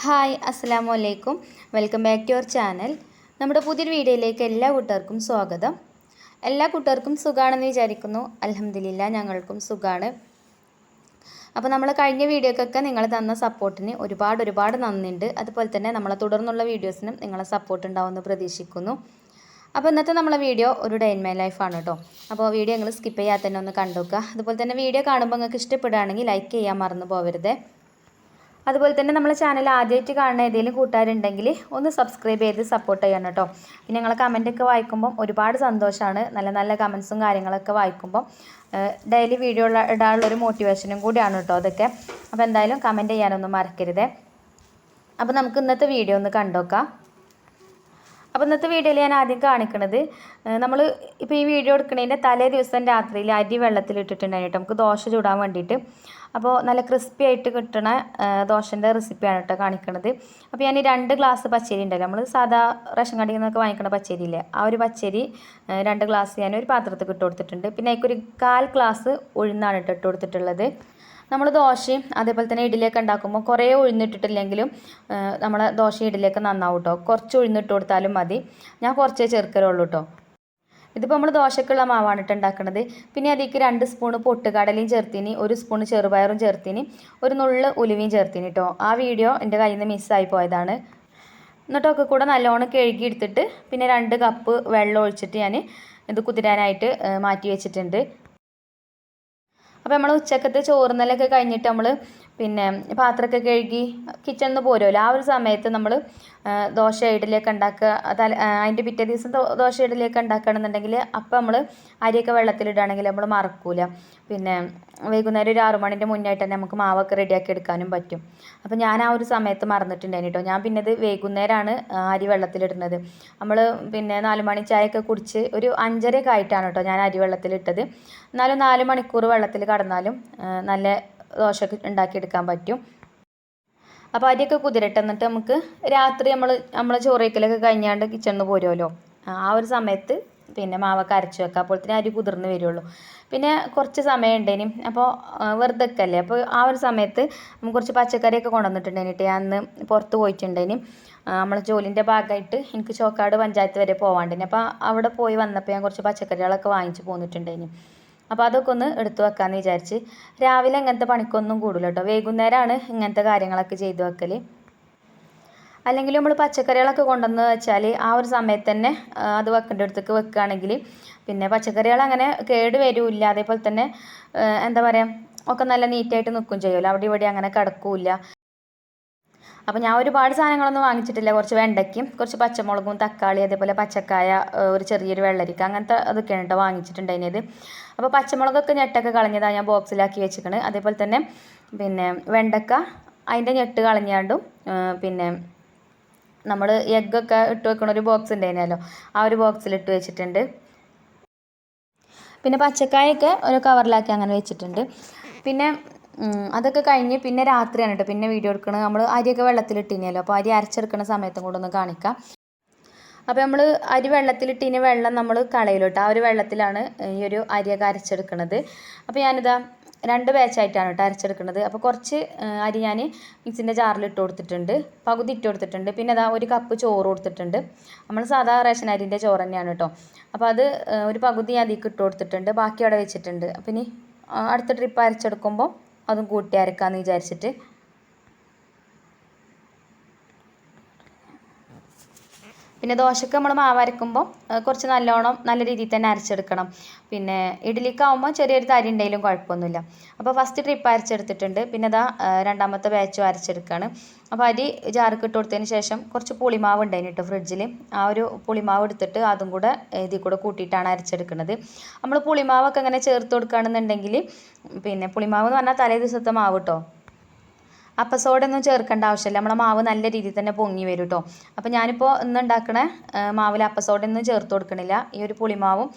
Hi അസ്സലാമു അലൈക്കും welcome back to your channel. നമ്മുടെ പുതിയൊരു വീഡിയോയിലേക്ക് എല്ലാ കൂട്ടുകാർക്കും സ്വാഗതം. എല്ലാ കൂട്ടുകാർക്കും സുഖാണെന്ന് വിചാരിക്കുന്നു. അലഹമില്ല ഞങ്ങൾക്കും സുഖമാണ് അപ്പോൾ നമ്മൾ കഴിഞ്ഞ വീഡിയോക്കൊക്കെ നിങ്ങൾ തന്ന സപ്പോർട്ടിന് ഒരുപാട് ഒരുപാട് നന്ദിയുണ്ട്. അതുപോലെ തന്നെ നമ്മളെ തുടർന്നുള്ള വീഡിയോസിനും നിങ്ങളെ സപ്പോർട്ട് ഉണ്ടാവുമെന്ന് പ്രതീക്ഷിക്കുന്നു. അപ്പോൾ ഇന്നത്തെ നമ്മളെ വീഡിയോ ഒരു ഡേ ഇൻ മൈ ലൈഫാണ് കേട്ടോ അപ്പോൾ വീഡിയോ നിങ്ങൾ സ്കിപ്പ് ചെയ്യാതെ തന്നെ ഒന്ന് കണ്ടുവെക്കുക അതുപോലെ തന്നെ വീഡിയോ കാണുമ്പോൾ നിങ്ങൾക്ക് ഇഷ്ടപ്പെടുകയാണെങ്കിൽ ലൈക്ക് ചെയ്യാൻ മറന്നു പോകരുത് അതുപോലെ തന്നെ നമ്മളെ ചാനൽ ആദ്യമായിട്ട് കാണുന്ന ഏതെങ്കിലും കൂട്ടുകാരുണ്ടെങ്കിൽ ഒന്ന് സബ്സ്ക്രൈബ് ചെയ്ത് സപ്പോർട്ട് ചെയ്യണം കേട്ടോ പിന്നെ ഞങ്ങൾ കമന്റൊക്കെ വായിക്കുമ്പം ഒരുപാട് സന്തോഷമാണ് നല്ല നല്ല കമൻസും കാര്യങ്ങളൊക്കെ വായിക്കുമ്പം ഡെയിലി വീഡിയോ ഇടാനുള്ള ഒരു മോട്ടിവേഷനും കൂടിയാണ് കേട്ടോ അതൊക്കെ. അപ്പോൾ എന്തായാലും കമന്റ് ചെയ്യാനൊന്നും മറക്കരുത്. അപ്പോൾ നമുക്ക് ഇന്നത്തെ വീഡിയോ ഒന്ന് കണ്ടോക്കാം. അപ്പോൾ ഇന്നത്തെ വീഡിയോയിൽ ഞാൻ ആദ്യം കാണിക്കുന്നത് നമ്മൾ ഇപ്പോൾ ഈ വീഡിയോ എടുക്കുന്നതിന്റെ തലേ ദിവസം രാത്രിയിൽ അരി വെള്ളത്തിലിട്ടിട്ടുണ്ടായിട്ട് നമുക്ക് ദോശ ചൂടാൻ വേണ്ടിയിട്ട്. അപ്പോൾ നല്ല ക്രിസ്പി ആയിട്ട് കിട്ടണ ദോശന്റെ റെസിപ്പിയാണ് കേട്ടോ കാണിക്കണത്. അപ്പോൾ ഞാൻ രണ്ട് ഗ്ലാസ് പച്ചരി ഉണ്ടല്ലോ നമ്മൾ സാധാ റേഷൻ കടയിൽ നിന്നൊക്കെ വാങ്ങിക്കുന്ന പച്ചരി ഇല്ലേ ആ ഒരു പച്ചരി രണ്ട് ഗ്ലാസ് ഞാൻ ഒരു പാത്രത്തിൽ ഇട്ട് കൊടുത്തിട്ടുണ്ട്. പിന്നെ അതിക്കൊരു കാൽ ഗ്ലാസ് ഉഴുന്നാണ് ഇട്ട് ഇട്ട് കൊടുത്തിട്ടുള്ളത്. നമ്മൾ ദോശയും അതേപോലെ തന്നെ ഇഡലിയൊക്കെ ഉണ്ടാക്കുമ്പോൾ കുറേ ഉഴുന്നിട്ടിട്ടില്ലെങ്കിലും നമ്മൾ ദോശയും ഇഡലിയൊക്കെ നന്നാവും കേട്ടോ കുറച്ച് ഉഴുന്നിട്ട് കൊടുത്താലും മതി. ഞാൻ കുറച്ചേ ചേർക്കലുള്ളൂ കേട്ടോ ഇതിപ്പോൾ നമ്മൾ ദോശക്കുള്ള മാവാണ് ഇട്ട് ഉണ്ടാക്കുന്നത് പിന്നെ അതിലേക്ക് രണ്ട് സ്പൂണ് പൊട്ടുകടലയും ചേർത്തിന് ഒരു സ്പൂണ് ചെറുപയറും ചേർത്തിന് ഒരു നുള്ള് ഉലുവയും ചേർത്തിന് കേട്ടോ ആ വീഡിയോ എന്റെ കയ്യിൽ നിന്ന് മിസ്സായി പോയതാണ്. എന്നിട്ടൊക്കെ കൂടെ നല്ലോണം കഴുകി എടുത്തിട്ട് പിന്നെ രണ്ട് കപ്പ് വെള്ളം ഒഴിച്ചിട്ട് ഞാൻ ഇത് കുതിരാനായിട്ട് മാറ്റി വെച്ചിട്ടുണ്ട്. അപ്പോൾ നമ്മൾ ഉച്ചക്കത്തെ ചോറുന്നലൊക്കെ കഴിഞ്ഞിട്ട് നമ്മൾ പിന്നെ പാത്രമൊക്കെ കഴുകി കിച്ചണിൽ നിന്ന് പോരുമല്ലോ. ആ ഒരു സമയത്ത് നമ്മൾ ദോശ ഇഡലിയൊക്കെ ഉണ്ടാക്കുക തല അതിന്റെ പിറ്റേ ദിവസം ദോശ ഇഡലിയൊക്കെ ഉണ്ടാക്കുകയാണെന്നുണ്ടെങ്കിൽ അപ്പം നമ്മൾ അരിയൊക്കെ വെള്ളത്തിലിടുകയാണെങ്കിൽ നമ്മൾ മറക്കൂല. പിന്നെ വൈകുന്നേരം ഒരു ആറു മണിന്റെ മുന്നായിട്ട് തന്നെ നമുക്ക് മാവൊക്കെ റെഡിയാക്കി എടുക്കാനും പറ്റും. അപ്പോൾ ഞാൻ ആ ഒരു സമയത്ത് മറന്നിട്ടുണ്ടായിരുന്നു കേട്ടോ. ഞാൻ പിന്നെ ഇത് വൈകുന്നേരമാണ് അരി വെള്ളത്തിലിടുന്നത്. നമ്മൾ പിന്നെ നാല് മണി ചായയൊക്കെ കുടിച്ച് ഒരു അഞ്ചരയൊക്കെ ആയിട്ടാണ് കേട്ടോ ഞാൻ അരി വെള്ളത്തിലിട്ടത്. എന്നാലും നാല് മണിക്കൂർ വെള്ളത്തിൽ കടന്നാലും നല്ല ദോശ ഉണ്ടാക്കിയെടുക്കാൻ പറ്റും. അപ്പോൾ അരിയൊക്കെ കുതിരട്ടെ എന്നിട്ട് നമുക്ക് രാത്രി നമ്മൾ നമ്മളെ ചോറയ്ക്കലൊക്കെ കഴിഞ്ഞാണ്ട് കിച്ചണിൽ പോരുമല്ലോ ആ ഒരു സമയത്ത് പിന്നെ മാവൊക്കെ അരച്ച് വെക്കുക അപ്പോഴത്തേന് അരി കുതിർന്ന് വരുള്ളൂ. പിന്നെ കുറച്ച് സമയം ഉണ്ടേനും അപ്പോൾ വെറുതെ അല്ലേ അപ്പോൾ ആ ഒരു സമയത്ത് കുറച്ച് പച്ചക്കറിയൊക്കെ കൊണ്ടുവന്നിട്ടുണ്ടേനിട്ട് ഞാൻ അന്ന് പുറത്ത് പോയിട്ടുണ്ടേനും നമ്മളെ ജോലിന്റെ ഭാഗമായിട്ട് എനിക്ക് ചോക്കാട് പഞ്ചായത്ത് വരെ പോകാണ്ടിന് അപ്പോൾ അവിടെ പോയി വന്നപ്പോൾ ഞാൻ കുറച്ച് പച്ചക്കറികളൊക്കെ വാങ്ങിച്ച് പോന്നിട്ടുണ്ടേനും അപ്പോൾ അതൊക്കെ ഒന്ന് എടുത്തു വെക്കാമെന്ന് വിചാരിച്ച്. രാവിലെ ഇങ്ങനത്തെ പണിക്കൊന്നും കൂടില്ല കേട്ടോ വൈകുന്നേരമാണ് ഇങ്ങനത്തെ കാര്യങ്ങളൊക്കെ ചെയ്തു വെക്കൽ അല്ലെങ്കിൽ നമ്മൾ പച്ചക്കറികളൊക്കെ കൊണ്ടുവന്ന് വെച്ചാൽ ആ ഒരു സമയത്ത് തന്നെ അത് വെക്കേണ്ട അടുത്തേക്ക് വെക്കുകയാണെങ്കിൽ പിന്നെ പച്ചക്കറികൾ അങ്ങനെ കേട് വരില്ല. അതേപോലെ തന്നെ എന്താ പറയുക ഒക്കെ നല്ല നീറ്റായിട്ട് നിൽക്കുകയും ചെയ്യുമല്ലോ അവിടെ ഇവിടെ അങ്ങനെ കിടക്കില്ല. അപ്പോൾ ഞാൻ ഒരുപാട് സാധനങ്ങളൊന്നും വാങ്ങിച്ചിട്ടില്ല. കുറച്ച് വെണ്ടയ്ക്കും കുറച്ച് പച്ചമുളകും തക്കാളി അതേപോലെ പച്ചക്കായ ഒരു ചെറിയൊരു വെള്ളരിക്ക അങ്ങനത്തെ അതൊക്കെയാണ് കേട്ടോ വാങ്ങിച്ചിട്ടുണ്ടായിരുന്നത്. അപ്പോൾ പച്ചമുളകൊക്കെ ഞെട്ടൊക്കെ കളഞ്ഞതാണ് ഞാൻ ബോക്സിലാക്കി വെച്ചിരിക്കണത്. അതേപോലെ തന്നെ പിന്നെ വെണ്ടക്ക അതിന്റെ ഞെട്ട് കളഞ്ഞാണ്ടും പിന്നെ നമ്മൾ എഗ്ഗൊക്കെ ഇട്ട് വെക്കണ ഒരു ബോക്സ് ഉണ്ടായിരുന്നല്ലോ ആ ഒരു ബോക്സിൽ ഇട്ട് വെച്ചിട്ടുണ്ട്. പിന്നെ പച്ചക്കായൊക്കെ ഒരു കവറിലാക്കി അങ്ങനെ വെച്ചിട്ടുണ്ട്. പിന്നെ അതൊക്കെ കഴിഞ്ഞ് പിന്നെ രാത്രിയാണ് കേട്ടോ. പിന്നെ വീഡിയോ എടുക്കണത് നമ്മൾ അരിയൊക്കെ വെള്ളത്തിലിട്ടിനല്ലോ. അപ്പോൾ അരി അരച്ചെടുക്കുന്ന സമയത്തും കൂടെ ഒന്ന് കാണിക്കാം. അപ്പോൾ നമ്മൾ അരി വെള്ളത്തിലിട്ടിന് വെള്ളം നമ്മൾ കളയിലോട്ട് ആ ഒരു വെള്ളത്തിലാണ് ഈ ഒരു അരിയൊക്കെ അരച്ചെടുക്കുന്നത് അപ്പോൾ ഞാനിതാ രണ്ട് ബാച്ചായിട്ടാണ് കേട്ടോ അരച്ചെടുക്കുന്നത് അപ്പോൾ കുറച്ച് അരി ഞാൻ മിക്സിന്റെ ജാറിൽ ഇട്ട് കൊടുത്തിട്ടുണ്ട്. പകുതി ഇട്ട് കൊടുത്തിട്ടുണ്ട്. പിന്നെ അതാ ഒരു കപ്പ് ചോറ് കൊടുത്തിട്ടുണ്ട്. നമ്മൾ സാധാ റേഷൻ അരിന്റെ ചോറ് തന്നെയാണ് കേട്ടോ. അപ്പോൾ അത് ഒരു പകുതി അതിലേക്ക് ഇട്ട് കൊടുത്തിട്ടുണ്ട്. ബാക്കി അവിടെ വെച്ചിട്ടുണ്ട്. അപ്പം ഇനി അടുത്ത ട്രിപ്പ് അരച്ചെടുക്കുമ്പോൾ അതും കൂട്ടി അരക്കാമെന്ന് വിചാരിച്ചിട്ട് പിന്നെ ദോശക്ക് നമ്മൾ മാവ് അരക്കുമ്പോൾ കുറച്ച് നല്ലോണം നല്ല രീതിയിൽ തന്നെ അരച്ചെടുക്കണം. പിന്നെ ഇഡ്ഡലിക്കാവുമ്പോൾ ചെറിയൊരു തരി ഉണ്ടെങ്കിലും കുഴപ്പമൊന്നുമില്ല. അപ്പോൾ ഫസ്റ്റ് ട്രിപ്പ് അരച്ചെടുത്തിട്ടുണ്ട്. പിന്നെ അതാ രണ്ടാമത്തെ ബാച്ചും അരച്ചെടുക്കുകയാണ് അപ്പോൾ അരി ജാർക്ക് ഇട്ട് കൊടുത്തതിന് ശേഷം കുറച്ച് പുളിമാവ് ഉണ്ടായിന് കേട്ടോ ഫ്രിഡ്ജിൽ ആ ഒരു പുളിമാവ് എടുത്തിട്ട് അതും കൂടെ ഇതിൽ കൂടെ കൂട്ടിയിട്ടാണ് അരച്ചെടുക്കുന്നത്. നമ്മൾ പുളിമാവൊക്കെ ഇങ്ങനെ ചേർത്ത് കൊടുക്കുകയാണെന്നുണ്ടെങ്കിൽ പിന്നെ പുളിമാവ് എന്ന് പറഞ്ഞാൽ തലേ ദിവസത്തെ മാവ് കേട്ടോ അപ്പം സോഡൊന്നും ചേർക്കേണ്ട ആവശ്യമില്ല. നമ്മളെ മാവ് നല്ല രീതിയിൽ തന്നെ പൊങ്ങി വരും കേട്ടോ അപ്പോൾ ഞാനിപ്പോൾ ഇന്ന് ഉണ്ടാക്കണ മാവിൽ അപ്പസോഡൊന്നും ചേർത്ത് കൊടുക്കണില്ല. ഈ ഒരു പുളിമാവും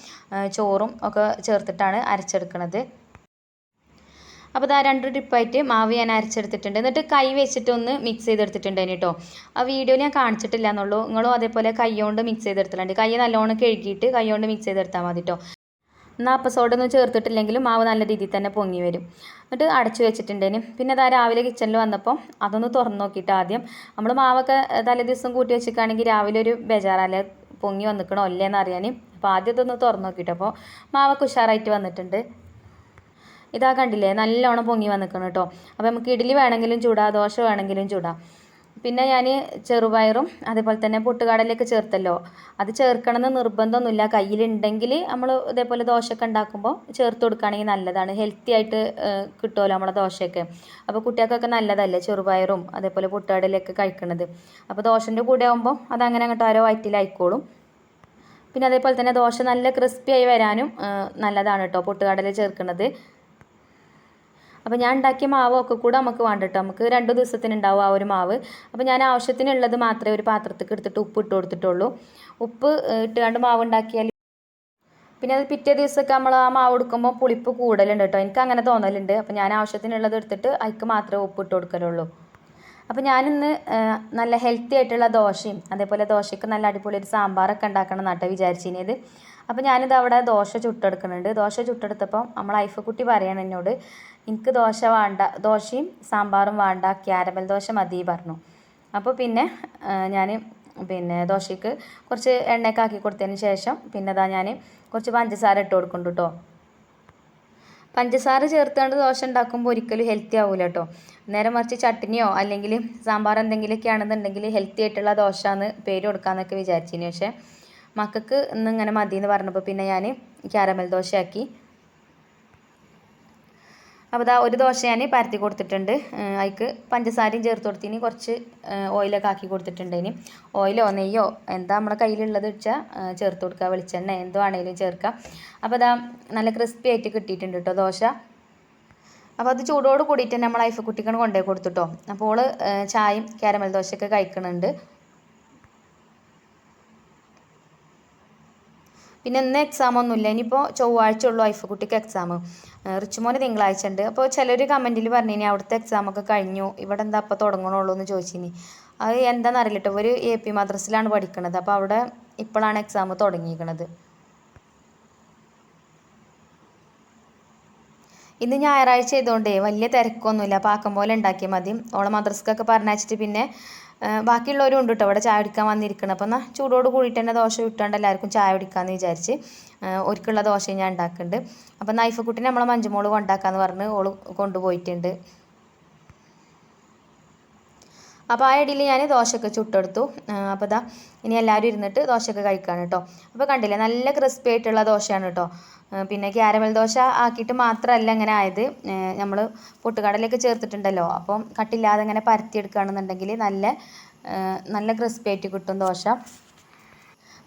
ചോറും ഒക്കെ ചേർത്തിട്ടാണ് അരച്ചെടുക്കുന്നത് അപ്പോൾ ഇതാ രണ്ട് ട്രിപ്പായിട്ട് മാവ് ഞാൻ അരച്ചെടുത്തിട്ടുണ്ട്. എന്നിട്ട് കൈ വെച്ചിട്ട് ഒന്ന് മിക്സ് ചെയ്തെടുത്തിട്ടുണ്ട് കേട്ടോ ആ വീഡിയോ ഞാൻ കാണിച്ചിട്ടില്ല എന്നുള്ളൂ. നിങ്ങളും അതേപോലെ കൈ കൊണ്ട് മിക്സ് ചെയ്തെടുത്തിട്ടുണ്ട് കൈ നല്ലോണം കഴുകിയിട്ട് കൈ കൊണ്ട് മിക്സ് ചെയ്തെടുത്താൽ മതി കേട്ടോ എന്നാൽ അപ്പം സോഡ ഒന്നും ചേർത്തിട്ടില്ലെങ്കിലും മാവ് നല്ല രീതിയിൽ തന്നെ പൊങ്ങി വരും. എന്നിട്ട് അടച്ചു വെച്ചിട്ടുണ്ടേന് പിന്നെ അതാ രാവിലെ കിച്ചണിൽ വന്നപ്പോൾ അതൊന്ന് തുറന്നു നോക്കിയിട്ട് ആദ്യം നമ്മൾ മാവൊക്കെ തലേ ദിവസം കൂട്ടി വെച്ചിട്ടാണെങ്കിൽ രാവിലെ ഒരു ബേജാറല്ലേ പൊങ്ങി വന്നിക്കണോ അല്ലേന്ന് അറിയാൻ. അപ്പോൾ ആദ്യം ഇതൊന്ന് തുറന്ന് നോക്കിയിട്ട് അപ്പോൾ മാവൊക്കെ ഉഷാറായിട്ട് വന്നിട്ടുണ്ട്. ഇതാ കണ്ടില്ലേ നല്ലോണം പൊങ്ങി വന്നിക്കണം കേട്ടോ അപ്പോൾ നമുക്ക് ഇഡ്ഡലി വേണമെങ്കിലും ചൂടാം ദോശ വേണമെങ്കിലും ചൂടാം. പിന്നെ ഞാൻ ചെറുപയറും അതേപോലെ തന്നെ പൊട്ടുകടലയൊക്കെ ചേർത്തല്ലോ. അത് ചേർക്കണമെന്ന് നിർബന്ധമൊന്നുമില്ല. കയ്യിലുണ്ടെങ്കിൽ നമ്മൾ ഇതേപോലെ ദോശയൊക്കെ ഉണ്ടാക്കുമ്പോൾ ചേർത്ത് കൊടുക്കുകയാണെങ്കിൽ നല്ലതാണ്. ഹെൽത്തി ആയിട്ട് കിട്ടുമല്ലോ നമ്മളെ ദോശയൊക്കെ. അപ്പോൾ കുട്ടികൾക്കൊക്കെ നല്ലതല്ലേ ചെറുപയറും അതേപോലെ പൊട്ടുകടലയൊക്കെ കഴിക്കണത്. അപ്പോൾ ദോശന്റെ കൂടെ ആകുമ്പോൾ അതങ്ങനെ അങ്ങോട്ട് ഓരോ വയറ്റിലായിക്കോളും പിന്നെ അതേപോലെ തന്നെ ദോശ നല്ല ക്രിസ്പി ആയി വരാനും നല്ലതാണ് കേട്ടോ പൊട്ടുകടല ചേർക്കുന്നത് അപ്പോൾ ഞാൻ ഉണ്ടാക്കിയ മാവൊക്കെ കൂടെ നമുക്ക് വേണ്ട കേട്ടോ നമുക്ക് രണ്ട് ദിവസത്തിന് ഉണ്ടാവും ആ ഒരു മാവ്. അപ്പോൾ ഞാൻ ആവശ്യത്തിനുള്ളത് മാത്രമേ ഒരു പാത്രത്തേക്ക് എടുത്തിട്ട് ഉപ്പ് ഇട്ട് കൊടുത്തിട്ടുള്ളൂ. ഉപ്പ് ഇട്ടുകൊണ്ട് മാവ് ഉണ്ടാക്കിയാൽ പിന്നെ അത് പിറ്റേ ദിവസമൊക്കെ നമ്മൾ ആ മാവ് എടുക്കുമ്പോൾ പുളിപ്പ് കൂടുതലുണ്ട് കേട്ടോ എനിക്ക് അങ്ങനെ തോന്നലുണ്ട്. അപ്പോൾ ഞാൻ ആവശ്യത്തിനുള്ളത് എടുത്തിട്ട് അതിക്ക് മാത്രമേ ഉപ്പ് ഇട്ട് കൊടുക്കലുള്ളൂ. അപ്പോൾ ഞാനിന്ന് നല്ല ഹെൽത്തി ആയിട്ടുള്ള ദോശയും അതേപോലെ ദോശയ്ക്ക് നല്ല അടിപൊളി ഒരു സാമ്പാറൊക്കെ ഉണ്ടാക്കണം എന്നാട്ടോ വിചാരിച്ചിരുന്നത്. അപ്പോൾ ഞാനിത് അവിടെ ദോശ ചുട്ടെടുക്കുന്നുണ്ട്. ദോശ ചുട്ടെടുത്തപ്പം നമ്മൾ ഐഫക്കുട്ടി പറയണം എന്നോട് എനിക്ക് ദോശ വേണ്ട ദോശയും സാമ്പാറും വേണ്ട ക്യാരമൽ ദോശ മതി പറഞ്ഞു. അപ്പോൾ പിന്നെ ഞാൻ പിന്നെ ദോശയ്ക്ക് കുറച്ച് എണ്ണയൊക്കെ ആക്കി കൊടുത്തതിന് ശേഷം പിന്നെ അതാ ഞാൻ കുറച്ച് പഞ്ചസാര ഇട്ട് കൊടുക്കുന്നുണ്ട് കേട്ടോ പഞ്ചസാര ചേർത്തുകൊണ്ട് ദോശ ഉണ്ടാക്കുമ്പോൾ ഒരിക്കലും ഹെൽത്തി ആവില്ല കേട്ടോ നേരെ മറിച്ച് ചട്ടിനിയോ അല്ലെങ്കിൽ സാമ്പാർ എന്തെങ്കിലുമൊക്കെ ആണെന്നുണ്ടെങ്കിൽ ഹെൽത്തി ആയിട്ടുള്ള ദോശ എന്ന് പേര് കൊടുക്കാമെന്നൊക്കെ വിചാരിച്ചിന്. പക്ഷേ മക്കൾക്ക് ഇന്ന് ഇങ്ങനെ മതി എന്ന് പറഞ്ഞപ്പോൾ പിന്നെ ഞാൻ ക്യാരമൽ ദോശയാക്കി അപ്പോൾ ഇതാ ഒരു ദോശ ഞാൻ പരത്തി കൊടുത്തിട്ടുണ്ട്. അതിക്ക് പഞ്ചസാരയും ചേർത്ത് കൊടുത്തിന്. കുറച്ച് ഓയിലൊക്കെ ആക്കി കൊടുത്തിട്ടുണ്ട് ഇനി. ഓയിലോ നെയ്യോ എന്താ നമ്മുടെ കയ്യിലുള്ളത് വെച്ചാൽ ചേർത്ത് കൊടുക്കുക വെളിച്ചെണ്ണ എന്തോ ആണെങ്കിലും ചേർക്കാം. അപ്പോൾ ഇതാ നല്ല ക്രിസ്പി ആയിട്ട് കിട്ടിയിട്ടുണ്ട് കേട്ടോ ദോശ. അപ്പോൾ അത് ചൂടോട് കൂടിയിട്ട് നമ്മൾ ഐഫ് കുട്ടിക്കാണ് കൊണ്ടുപോയി കൊടുത്തിട്ടോ അപ്പോൾ ചായയും കാരമൽ ദോശയൊക്കെ കഴിക്കുന്നുണ്ട് പിന്നെ ഇന്ന് എക്സാം ഒന്നുമില്ല. ഇനിയിപ്പോൾ ചൊവ്വാഴ്ച ഉള്ളൂ വൈഫ് കുട്ടിക്ക് എക്സാം റിച്ചുമോന് തിങ്കളാഴ്ച ഉണ്ട് അപ്പോൾ ചിലർ കമന്റിൽ പറഞ്ഞിനി അവിടുത്തെ എക്സാമൊക്കെ കഴിഞ്ഞു. ഇവിടെ എന്താ അപ്പോൾ തുടങ്ങണുള്ളൂ എന്ന് ചോദിച്ചിനി. അത് എന്താണെന്ന് അറിയില്ല കേട്ടോ ഒരു എ പി മദ്രസിലാണ് പഠിക്കുന്നത് അപ്പോൾ അവിടെ ഇപ്പോഴാണ് എക്സാം തുടങ്ങിയിരിക്കുന്നത് ഇന്ന് ഞായറാഴ്ച ആയതുകൊണ്ടേ വലിയ തിരക്കൊന്നുമില്ല. പാക്കം പോലെ ഉണ്ടാക്കിയാൽ മതി. ഓളെ മദ്രസക്കൊക്കെ പറഞ്ഞയച്ചിട്ട് പിന്നെ ബാക്കിയുള്ളവരും ഉണ്ട് കേട്ടോ അവിടെ ചായ കുടിക്കാൻ വന്നിരിക്കണം. അപ്പം എന്നാൽ ചൂടോട് കൂടിയിട്ട് തന്നെ ദോശ വിട്ടാണ്ട് എല്ലാവർക്കും ചായ കുടിക്കാമെന്ന് വിചാരിച്ച് ഒരുക്കുള്ള ദോശയും ഞാൻ ഉണ്ടാക്കുന്നുണ്ട് അപ്പം നൈഫക്കുട്ടി നമ്മളെ മഞ്ചുമോൾ കൊണ്ടാക്കാന്ന് പറഞ്ഞ് ഓൾ കൊണ്ടുപോയിട്ടുണ്ട്. അപ്പോൾ ആ ഇടയിൽ ഞാൻ ദോശയൊക്കെ ചുട്ടെടുത്തു. അപ്പോൾ ഇതാ ഇനി എല്ലാവരും ഇരുന്നിട്ട് ദോശയൊക്കെ കഴിക്കാണ് കേട്ടോ അപ്പോൾ കണ്ടില്ലേ നല്ല ക്രിസ്പി ആയിട്ടുള്ള ദോശയാണ് കേട്ടോ പിന്നെ ക്യാരമൽ ദോശ ആക്കിയിട്ട് മാത്രമല്ല ഇങ്ങനെ ആയത്. നമ്മൾ പൊട്ടുകടലയൊക്കെ ചേർത്തിട്ടുണ്ടല്ലോ. അപ്പം കട്ടില്ലാതെ ഇങ്ങനെ പരത്തിയെടുക്കുകയാണെന്നുണ്ടെങ്കിൽ നല്ല നല്ല ക്രിസ്പി ആയിട്ട് കിട്ടും ദോശ.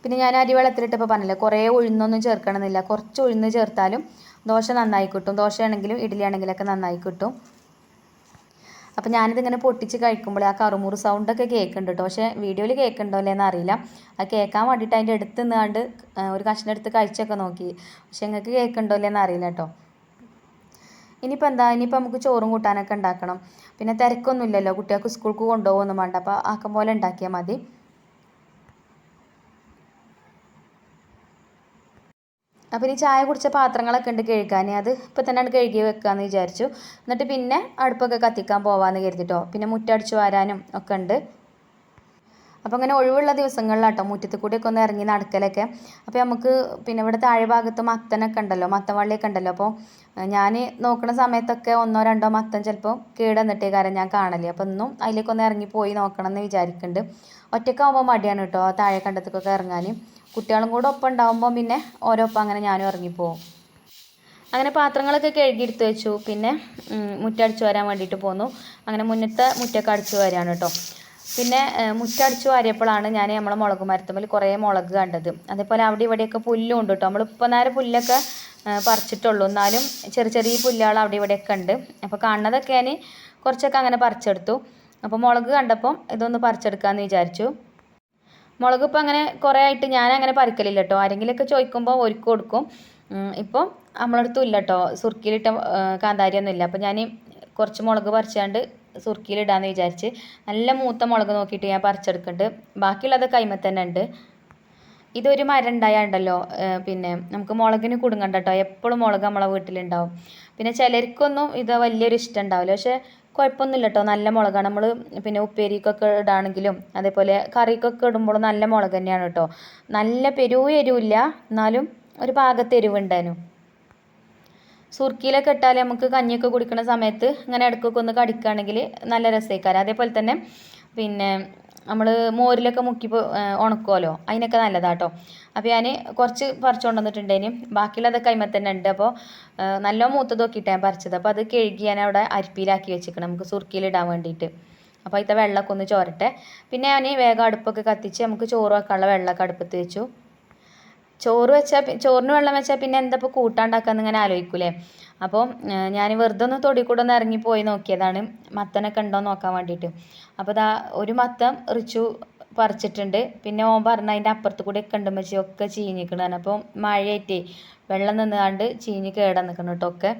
പിന്നെ ഞാൻ അരി വെള്ളത്തിലിട്ടപ്പോൾ പറഞ്ഞില്ല കുറേ ഉഴുന്നൊന്നും ചേർക്കണമെന്നില്ല. കുറച്ച് ഉഴുന്ന് ചേർത്താലും ദോശ നന്നായി കിട്ടും. ദോശയാണെങ്കിലും ഇഡ്ഡലി ആണെങ്കിലൊക്കെ നന്നായി കിട്ടും. അപ്പോൾ ഞാനിതിങ്ങനെ പൊട്ടിച്ച് കഴിക്കുമ്പോൾ ആ കറുമുറു സൗണ്ടൊക്കെ കേൾക്കുന്നുണ്ട് കേട്ടോ പക്ഷേ വീഡിയോയിൽ കേൾക്കുന്നുണ്ടോ അല്ലേന്ന് അറിയില്ല. അത് കേൾക്കാൻ വേണ്ടിയിട്ട് അതിന്റെ അടുത്ത് നിന്നാണ്ട് ഒരു കഷ്ണം എടുത്ത് കഴിച്ചൊക്കെ നോക്കി. പക്ഷെ നിങ്ങൾക്ക് കേൾക്കുന്നുണ്ടോ അല്ലേന്ന് അറിയില്ല കേട്ടോ ഇനിയിപ്പോൾ എന്താ? ഇനിയിപ്പോൾ നമുക്ക് ചോറും കൂട്ടാനൊക്കെ ഉണ്ടാക്കണം. പിന്നെ തിരക്കൊന്നുമില്ലല്ലോ. കുട്ടികൾക്ക് സ്കൂൾക്ക് കൊണ്ടുപോകൊന്നും വേണ്ട അപ്പോൾ ആക്കം പോലെ ഉണ്ടാക്കിയാൽ മതി. അപ്പോൾ ഇനി ചായ കുടിച്ച പാത്രങ്ങളൊക്കെ ഉണ്ട് കഴുകാൻ. അത് ഇപ്പം തന്നെ കഴുകി വെക്കാമെന്ന് വിചാരിച്ചു. എന്നിട്ട് പിന്നെ അടുപ്പൊക്കെ കത്തിക്കാൻ പോവാമെന്ന് കരുതിട്ടോ. പിന്നെ മുറ്റടിച്ചു വരാനും ഒക്കെ ഉണ്ട്. അപ്പോൾ അങ്ങനെ ഒഴിവുള്ള ദിവസങ്ങളിലാട്ടോ മുറ്റത്ത് കൂടിയൊക്കെ ഒന്ന് ഇറങ്ങി നടക്കലൊക്കെ. അപ്പോൾ നമുക്ക് പിന്നെ ഇവിടെ താഴെ ഭാഗത്ത് മത്തനൊക്കെ ഉണ്ടല്ലോ മത്തൻ വള്ളിയൊക്കെ ഉണ്ടല്ലോ. അപ്പോൾ ഞാൻ നോക്കുന്ന സമയത്തൊക്കെ ഒന്നോ രണ്ടോ മത്തൻ ചിലപ്പോൾ കേടന്നിട്ടേ കാര്യം ഞാൻ കാണല്ലേ അപ്പോൾ ഇന്നും അതിലേക്കൊന്ന് ഇറങ്ങി പോയി നോക്കണം എന്ന് വിചാരിക്കുന്നുണ്ട് ഒറ്റയ്ക്കാവുമ്പോൾ മടിയാണ് കേട്ടോ താഴെ കണ്ടത്തേക്കൊക്കെ ഇറങ്ങാൻ കുട്ടികളും കൂടെ ഒപ്പം ഉണ്ടാവുമ്പോൾ പിന്നെ ഓരോപ്പം അങ്ങനെ ഞാനും ഇറങ്ങിപ്പോവും. അങ്ങനെ പാത്രങ്ങളൊക്കെ കഴുകിയെടുത്ത് വെച്ചു. പിന്നെ മുറ്റടിച്ചു വരാൻ വേണ്ടിയിട്ട് പോന്നു. അങ്ങനെ മുന്നത്തെ മുറ്റൊക്കെ അടിച്ചു വരാണ് കേട്ടോ. പിന്നെ മുറ്റടിച്ചു വാരിയപ്പോഴാണ് ഞാൻ നമ്മളെ മുളക് മരത്തുമ്പിൽ കുറേ മുളക് കണ്ടത്. അതേപോലെ അവിടെ ഇവിടെയൊക്കെ പുല്ലും ഉണ്ട് കേട്ടോ. നമ്മളിപ്പോൾ നേരെ പുല്ലൊക്കെ പറിച്ചിട്ടുള്ളൂ. എന്നാലും ചെറിയ ചെറിയ പുല്ലുകൾ അവിടെ ഇവിടെയൊക്കെ ഉണ്ട്. അപ്പോൾ കാണുന്നതൊക്കെ ഞാൻ കുറച്ചൊക്കെ അങ്ങനെ പറിച്ചെടുത്തു. അപ്പോൾ മുളക് കണ്ടപ്പം ഇതൊന്ന് പറിച്ചെടുക്കാമെന്ന് വിചാരിച്ചു. മുളക് ഇപ്പം അങ്ങനെ കുറേ ആയിട്ട് ഞാൻ അങ്ങനെ പറിക്കലില്ല കേട്ടോ ആരെങ്കിലുമൊക്കെ ചോദിക്കുമ്പോൾ ഒരുക്കി കൊടുക്കും ഇപ്പം നമ്മളടുത്തും ഇല്ല കേട്ടോ സുർക്കിയിലിട്ട കാന്താരിയൊന്നും ഇല്ല. അപ്പം ഞാൻ കുറച്ച് മുളക് പറിച്ചാണ്ട് സുർക്കിയിലിടാന്ന് വിചാരിച്ച് നല്ല മൂത്ത മുളക് നോക്കിയിട്ട് ഞാൻ പറിച്ചെടുക്കുന്നുണ്ട് ബാക്കിയുള്ളത് കൈമ തന്നെ ഉണ്ട്. ഇതൊരു മരം ഉണ്ടായാണ്ടല്ലോ പിന്നെ നമുക്ക് മുളകിന് കുടുങ്ങണ്ട കേട്ടോ എപ്പോഴും മുളക് നമ്മളെ വീട്ടിലുണ്ടാവും. പിന്നെ ചിലർക്കൊന്നും ഇത് വലിയൊരു ഇഷ്ടം ഉണ്ടാവില്ല. പക്ഷേ കുഴപ്പമൊന്നുമില്ല കേട്ടോ നല്ല മുളകാണ്. നമ്മൾ പിന്നെ ഉപ്പേരിക്കൊക്കെ ഇടാണെങ്കിലും അതേപോലെ കറിക്കൊക്കെ ഇടുമ്പോൾ നല്ല മുളക് തന്നെയാണ് കേട്ടോ. നല്ല പെരുവും എരിവില്ല. എന്നാലും ഒരു പാകത്തെ എരിവുണ്ടായിരുന്നു സുർക്കിയിലൊക്കെ ഇട്ടാൽ നമുക്ക് കഞ്ഞിയൊക്കെ കുടിക്കുന്ന സമയത്ത് ഇങ്ങനെ ഇടക്കൊക്കെ ഒന്ന് കടിക്കുകയാണെങ്കിൽ നല്ല രസമായിക്കാരം അതേപോലെ തന്നെ പിന്നെ നമ്മൾ മോരിലൊക്കെ മുക്കി ഉണക്കുമല്ലോ അതിനൊക്കെ നല്ലതാട്ടോ. അപ്പോൾ ഞാൻ കുറച്ച് പറിച്ചു കൊണ്ടുവന്നിട്ടുണ്ടേന്. ബാക്കിയുള്ളതൊക്കെ അതിമ തന്നെ ഉണ്ട് അപ്പോൾ നല്ല മൂത്തത് നോക്കിയിട്ടാണ് ഞാൻ പറിച്ചത്. അപ്പോൾ അത് കഴുകി ഞാൻ അവിടെ അരിപ്പിയിലാക്കി വെച്ചിരിക്കണം. നമുക്ക് സുർക്കിയിലിടാൻ വേണ്ടിയിട്ട്. അപ്പോൾ അതിലത്തെ വെള്ളമൊക്കെ ഒന്ന് ചോരട്ടെ. പിന്നെ ഞാൻ വേഗം അടുപ്പൊക്കെ കത്തിച്ച് നമുക്ക് ചോറ് വെക്കാനുള്ള വെള്ളമൊക്കെ അടുപ്പത്ത് വെച്ചു. ചോറ് വെച്ചാൽ ചോറിന് വെള്ളം വെച്ചാൽ പിന്നെ എന്താ ഇപ്പോൾ കൂട്ടാണ്ടാക്കാന്ന് ഇങ്ങനെ ആലോചിക്കൂലേ? അപ്പോൾ ഞാൻ വെറുതെ ഒന്ന് തൊടി കൂടെ ഒന്ന് ഇറങ്ങിപ്പോയി നോക്കിയതാണ് മത്തനൊക്കെ ഉണ്ടോ നോക്കാൻ വേണ്ടിയിട്ട് അപ്പോൾ ദാ ഒരു മത്തം റിച്ചു പറിച്ചിട്ടുണ്ട്. പിന്നെ ഓൻ പറഞ്ഞ അതിന്റെ അപ്പുറത്ത് കൂടെ ഒക്കെ ഉണ്ട് വെച്ച് ഒക്കെ ചീഞ്ഞിക്കണം അപ്പോൾ മഴയായിട്ടേ വെള്ളം നിന്നുകൊണ്ട് ചീഞ്ഞ് കേടാൻ നിൽക്കണം കേട്ടോ ഒക്കെ.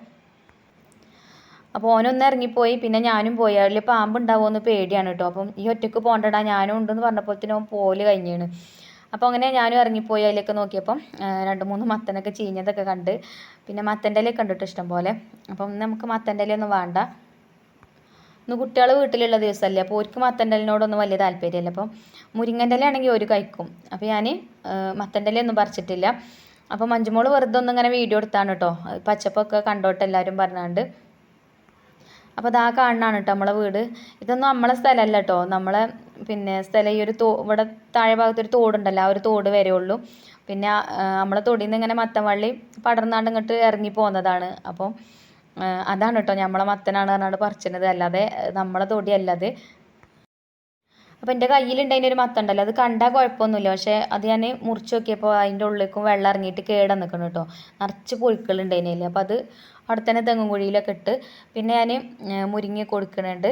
അപ്പോൾ ഓനൊന്ന് ഇറങ്ങിപ്പോയി പിന്നെ ഞാനും പോയി. അതിൽ പാമ്പ് ഉണ്ടാവുമെന്ന് പേടിയാണ് കേട്ടോ അപ്പം ഈ ഒറ്റയ്ക്ക് പോകണ്ടടാ ഞാനും ഉണ്ടെന്ന് പറഞ്ഞപ്പോഴത്തേനും ഓൻ പോൽ കഴിഞ്ഞാണ്. അപ്പോൾ അങ്ങനെ ഞാനും ഇറങ്ങിപ്പോയി അതിലൊക്കെ നോക്കിയപ്പം രണ്ട് മൂന്ന് മത്തനൊക്കെ ചീഞ്ഞതൊക്കെ കണ്ട്. പിന്നെ മത്തന്റെ ഇലയൊക്കെ കണ്ടിട്ട് ഇഷ്ടം പോലെ അപ്പം നമുക്ക് മത്തന്റെ ഇലയൊന്നും വേണ്ട. ഇന്ന് കുട്ടികൾ വീട്ടിലുള്ള ദിവസമല്ലേ അപ്പോൾ അവർക്ക് മത്തന്റെ ഇലിനോടൊന്നും വലിയ താല്പര്യമില്ല. അപ്പം മുരിങ്ങന്റെ ആണെങ്കിൽ ഒരു കഴിക്കും. അപ്പോൾ ഞാൻ മത്തന്റെ ഇലയൊന്നും പറിച്ചിട്ടില്ല. അപ്പോൾ മഞ്ജുമോൾ വെറുതെ ഒന്നും ഇങ്ങനെ വീഡിയോ എടുത്താണ് കേട്ടോ പച്ചപ്പൊക്കെ കണ്ടോട്ടെ എല്ലാവരും പറഞ്ഞാണ്ട്. അപ്പോൾ അതാ കാണാണ് കേട്ടോ നമ്മളെ വീട്. ഇതൊന്നും നമ്മളെ സ്ഥലമല്ല കേട്ടോ നമ്മളെ പിന്നെ സ്ഥലം ഈ ഒരു തോ ഇവിടെ താഴെ ഭാഗത്തൊരു തോടുണ്ടല്ലോ ആ ഒരു തോട് വരെ ഉള്ളൂ പിന്നെ നമ്മളെ തൊടിയിൽ നിന്ന് ഇങ്ങനെ മത്തൻ വള്ളി പടർന്നാണ്ട് ഇങ്ങോട്ട് ഇറങ്ങി പോകുന്നതാണ് അപ്പോൾ അതാണ് കേട്ടോ നമ്മളെ മത്തനാണ് പറഞ്ഞാണ്ട് പറിച്ചത് അല്ലാതെ നമ്മളെ തൊടി അല്ലാതെ അപ്പോൾ എന്റെ കയ്യിലുണ്ടായിന് ഒരു മത്തം ഉണ്ടല്ലോ അത് കണ്ടാൽ കുഴപ്പമൊന്നുമില്ല. പക്ഷേ അത് ഞാൻ മുറിച്ച് നോക്കിയപ്പോൾ അതിന്റെ ഉള്ളിലേക്കും വെള്ളം ഇറങ്ങിയിട്ട് കേടാൻ നിൽക്കണം കേട്ടോ നിറച്ച് പുഴുക്കളുണ്ട് അതിനല്ലേ അപ്പോൾ അത് അവിടെ തന്നെ തെങ്ങും കുഴിയിലൊക്കെ ഇട്ട് പിന്നെ ഞാൻ മുരിങ്ങി കൊടുക്കുന്നുണ്ട്.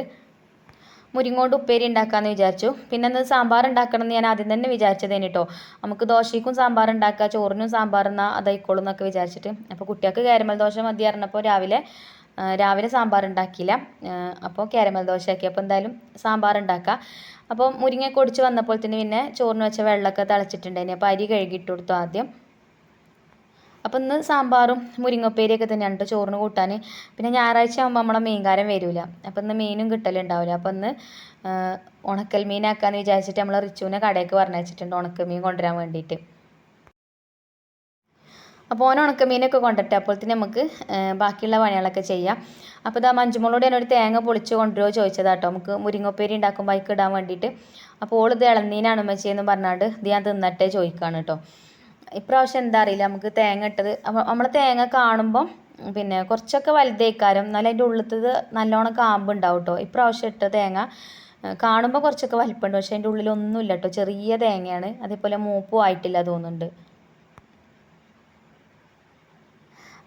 മുരിങ്ങ കൊണ്ട് ഉപ്പേരി ഉണ്ടാക്കാമെന്ന് വിചാരിച്ചു. പിന്നെ ഒന്ന് സാമ്പാർ ഉണ്ടാക്കണം എന്ന് ഞാൻ ആദ്യം തന്നെ വിചാരിച്ചതേന് കേട്ടോ നമുക്ക് ദോശയ്ക്കും സാമ്പാർ ഉണ്ടാക്കുക ചോറിനും സാമ്പാർ എന്നാൽ അതായിക്കോളും എന്നൊക്കെ വിചാരിച്ചിട്ട്. അപ്പോൾ കുട്ടികൾക്ക് കാരമൽ ദോശ മതി പറഞ്ഞപ്പോൾ രാവിലെ രാവിലെ സാമ്പാർ ഉണ്ടാക്കിയില്ല. അപ്പോൾ കാരമൽ ദോശ ആക്കി. അപ്പോൾ എന്തായാലും സാമ്പാർ ഉണ്ടാക്കുക അപ്പോൾ മുരിങ്ങ കൊടിച്ച് വന്നപ്പോൾ തന്നെ പിന്നെ ചോറിന് വെച്ച വെള്ളമൊക്കെ തിളച്ചിട്ടുണ്ടായിരുന്നു അപ്പോൾ അരി കഴുകിയിട്ട് കൊടുത്തു ആദ്യം. അപ്പോൾ ഇന്ന് സാമ്പാറും മുരിങ്ങപ്പേരിയൊക്കെ തന്നെയാണ് കേട്ടോ ചോറിന് കൂട്ടാൻ പിന്നെ ഞായറാഴ്ച ആകുമ്പോൾ നമ്മളെ മീൻകാരൻ വരില്ല അപ്പോൾ ഇന്ന് മീനും കിട്ടലുണ്ടാവില്ല അപ്പോൾ ഇന്ന് ഉണക്കൽ മീനാക്കാന്ന് വിചാരിച്ചിട്ട് നമ്മൾ റിച്ചുവിനെ കടയ്ക്ക് പറഞ്ഞയച്ചിട്ടുണ്ട് ഉണക്കമീൻ കൊണ്ടുവരാൻ വേണ്ടിയിട്ട് അപ്പോൾ ഓൻ ഉണക്കമീനൊക്കെ കൊണ്ടിട്ട് അപ്പോഴത്തേന് നമുക്ക് ബാക്കിയുള്ള പണികളൊക്കെ ചെയ്യാം. അപ്പോൾ ഇതാ മഞ്ജുമോളോട് ഞാനൊരു തേങ്ങ പൊളിച്ച് കൊണ്ടുവരുമോ ചോദിച്ചതാട്ടോ നമുക്ക് മുരിങ്ങപ്പേരി ഉണ്ടാക്കുമ്പോൾ ബൈക്ക് ഇടാൻ വേണ്ടിയിട്ട് അപ്പോൾ ഓൾ ഇത് ഇളനീനാണ് ഉമ്മച്ചിയെന്ന് പറഞ്ഞാണ്ട് ഇത് ഞാൻ തിന്നട്ടെ ചോദിക്കുകയാണ് കേട്ടോ ഇപ്രാവശ്യം എന്താ അറിയില്ല. നമുക്ക് തേങ്ങ ഇട്ടത്. നമ്മൾ തേങ്ങ കാണുമ്പം പിന്നെ കുറച്ചൊക്കെ വലുതേക്കാരം. എന്നാലും അതിന്റെ ഉള്ളിലത്തത് നല്ലോണം കാമ്പ് ഉണ്ടാവും കേട്ടോ ഇപ്രാവശ്യം ഇട്ട തേങ്ങ കാണുമ്പോൾ കുറച്ചൊക്കെ വലിപ്പമുണ്ട് പക്ഷേ അതിന്റെ ഉള്ളിലൊന്നുമില്ല കേട്ടോ ചെറിയ തേങ്ങയാണ്. അതേപോലെ മൂപ്പും ആയിട്ടില്ല തോന്നുന്നുണ്ട്.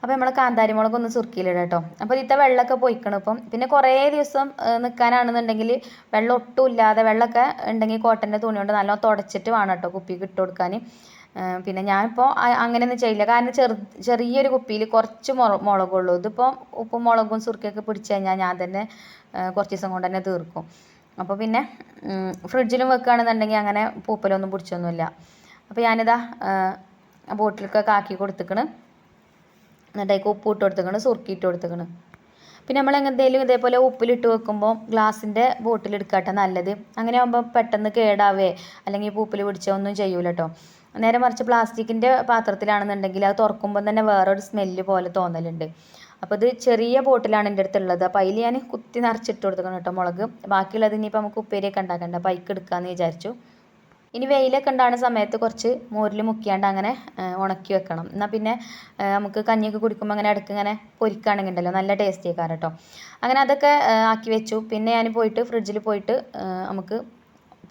അപ്പോൾ നമ്മൾ കാന്താരി മുളക് ഒന്ന് സുർക്കിയിലിടാം കേട്ടോ. അപ്പോൾ ഇതിത്തെ വെള്ളമൊക്കെ പോയിക്കണം ഇപ്പം. പിന്നെ കുറേ ദിവസം നിൽക്കാനാണെന്നുണ്ടെങ്കിൽ വെള്ളം ഒട്ടും ഇല്ലാതെ വെള്ളമൊക്കെ ഉണ്ടെങ്കിൽ കോട്ടന്റെ തുണി കൊണ്ട് നല്ലോണം തുടച്ചിട്ട് വേണം കേട്ടോ കുപ്പിക്ക് ഇട്ട് കൊടുക്കാൻ പിന്നെ ഞാനിപ്പോൾ അങ്ങനെയൊന്നും ചെയ്യില്ല. കാരണം ചെറു ചെറിയൊരു കുപ്പിയിൽ കുറച്ച് മുളകുള്ളൂ. ഇതിപ്പോൾ ഉപ്പും മുളകും സുർക്കയൊക്കെ പിടിച്ച് കഴിഞ്ഞാൽ ഞാൻ തന്നെ കുറച്ച് ദിവസം കൊണ്ട് തന്നെ തീർക്കും. അപ്പോൾ പിന്നെ ഫ്രിഡ്ജിലും വെക്കുകയാണെന്നുണ്ടെങ്കിൽ അങ്ങനെ പൂപ്പലൊന്നും പിടിച്ചൊന്നുമില്ല. അപ്പോൾ ഞാനിതാ ബോട്ടിലൊക്കെ ആക്കി കൊടുത്തിക്കണ്. എന്നിട്ടേക്ക് ഉപ്പ് ഇട്ട് കൊടുത്തിക്കണ് സുർക്കി ഇട്ട് കൊടുത്തിക്കണ്. പിന്നെ നമ്മൾ എന്തെങ്കിലും ഇതേപോലെ ഉപ്പിലിട്ട് വെക്കുമ്പോൾ ഗ്ലാസിന്റെ ബോട്ടിൽ എടുക്കാട്ടെ നല്ലത്. അങ്ങനെ ആകുമ്പോൾ പെട്ടെന്ന് കേടാവേ. അല്ലെങ്കിൽ പൂപ്പിൽ പിടിച്ചോ ഒന്നും ചെയ്യൂല കേട്ടോ നേരെ മറിച്ച് പ്ലാസ്റ്റിക്കിന്റെ പാത്രത്തിലാണെന്നുണ്ടെങ്കിൽ അത് തുറക്കുമ്പോൾ തന്നെ വേറൊരു സ്മെല്ല് പോലെ തോന്നലുണ്ട്. അപ്പോൾ ഇത് ചെറിയ ബോട്ടിലാണ് എന്റെ അടുത്തുള്ളത് അപ്പോൾ അതിൽ ഞാൻ കുത്തി നിറച്ചിട്ട് കൊടുത്തേക്കണം കേട്ടോ മുളക്. ബാക്കിയുള്ളത് ഇനിയിപ്പോൾ നമുക്ക് ഉപ്പേരിയൊക്കെ ഉണ്ടാക്കണ്ട. അപ്പോൾ അതിക്ക് എടുക്കാമെന്ന് വിചാരിച്ചു. ഇനി വെയിലൊക്കെ ഉണ്ടാകുന്ന സമയത്ത് കുറച്ച് മോരിൽ മുക്കിയാണ്ട് അങ്ങനെ ഉണക്കി വെക്കണം. എന്നാൽ പിന്നെ നമുക്ക് കഞ്ഞിയൊക്കെ കുടിക്കുമ്പോൾ അങ്ങനെ ഇടയ്ക്ക് ഇങ്ങനെ പൊരിക്കുകയാണെങ്കിൽ ഉണ്ടല്ലോ നല്ല ടേസ്റ്റി ആക്കാറ് കേട്ടോ. അങ്ങനെ അതൊക്കെ ആക്കി വെച്ചു. പിന്നെ ഞാൻ പോയിട്ട് ഫ്രിഡ്ജിൽ പോയിട്ട് നമുക്ക്